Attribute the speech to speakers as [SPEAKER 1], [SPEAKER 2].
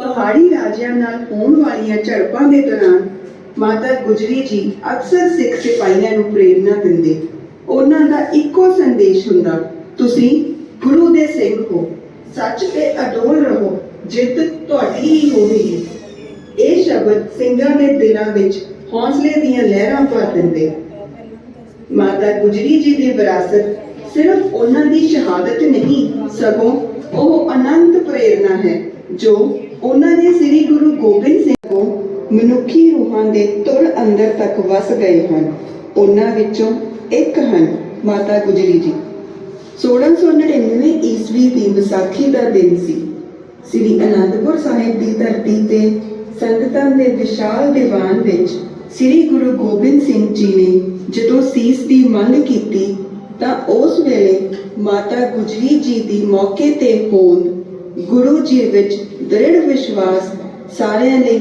[SPEAKER 1] ਪਹਾੜੀ ਰਾਜਿਆਂ ਨਾਲ ਹੋਣ ਵਾਲੀਆਂ ਝੜਪਾਂ ਦੇ ਦੌਰਾਨ ਮਾਤਾ ਗੁਜਰੀ ਜੀ ਅਕਸਰ ਸਿੱਖ ਸਿਪਾਹੀਆਂ ਨੂੰ ਪ੍ਰੇਰਨਾ ਦਿੰਦੇ। ਉਹਨਾਂ ਦਾ ਇੱਕੋ ਸੰਦੇਸ਼ ਹੁੰਦਾ, ਤੁਸੀਂ ਗੁਰੂ ਦੇ ਸਿੰਘ ਹੋ, ਸੱਚ ਤੇ ਅਡੋਲ ਰਹੋ, ਜਿੱਤ ਤੁਹਾਡੀ ਹੀ ਹੋਵੇਗੀ। ਇਹ ਸ਼ਬਦ ਸਿੰਘਾਂ ਦੇ ਦਿਲਾਂ ਵਿੱਚ ਹੌਸਲੇ ਦੀਆਂ ਲਹਿਰਾਂ ਭਰ ਦਿੰਦੇ। ਮਾਤਾ ਗੁਜਰੀ ਜੀ ਦੀ ਵਿਰਾਸਤ ਸਿਰਫ ਉਹਨਾਂ ਦੀ ਸ਼ਹਾਦਤ ਨਹੀਂ, ਸਗੋਂ ਉਹ ਅਨੰਤ ਪ੍ਰੇਰਣਾ ਹੈ। ਜੋ ਉਹਨਾਂ ਦੇ ਸ੍ਰੀ ਗੁਰੂ ਗੋਬਿੰਦ ਸਿੰਘ ਤੋਂ ਮਨੁੱਖੀ ਰੂਹਾਂ ਦੇ ਤੁਲ ਅੰਦਰ ਤੱਕ ਵਸ ਗਏ ਹਨ, ਉਹਨਾਂ ਵਿੱਚੋਂ ਇੱਕ ਹਨ ਮਾਤਾ ਗੁਜਰੀ ਜੀ। 1699 ਈਸਵੀ ਦੀ ਵਿਸਾਖੀ ਦਾ ਦਿਨ ਸੀ। ਸ੍ਰੀ ਅਨੰਦਪੁਰ ਸਾਹਿਬ ਦੀ ਧਰਤੀ ਤੇ ਸੰਗਤਾਂ ਦੇ ਵਿਸ਼ਾਲ ਦੀਵਾਨ ਵਿੱਚ ਸ੍ਰੀ ਗੁਰੂ ਗੋਬਿੰਦ ਸਿੰਘ ਜੀ ਨੇ ਜਦੋਂ ਸੀਸ ਦੀ ਮੰਗ ਕੀਤੀ ਤਾਂ ਉਸ ਵੇਲੇ ਮਾਤਾ ਗੁਜਰੀ ਜੀ ਦੀ ਮੌਕੇ ਤੇ ਹੋਣ ਗੁਰੂ ਜੀ ਵਿੱਚ ਦ੍ਰਿੜ ਵਿਸ਼ਵਾਸ ਸਾਰਿਆਂ ਲਈ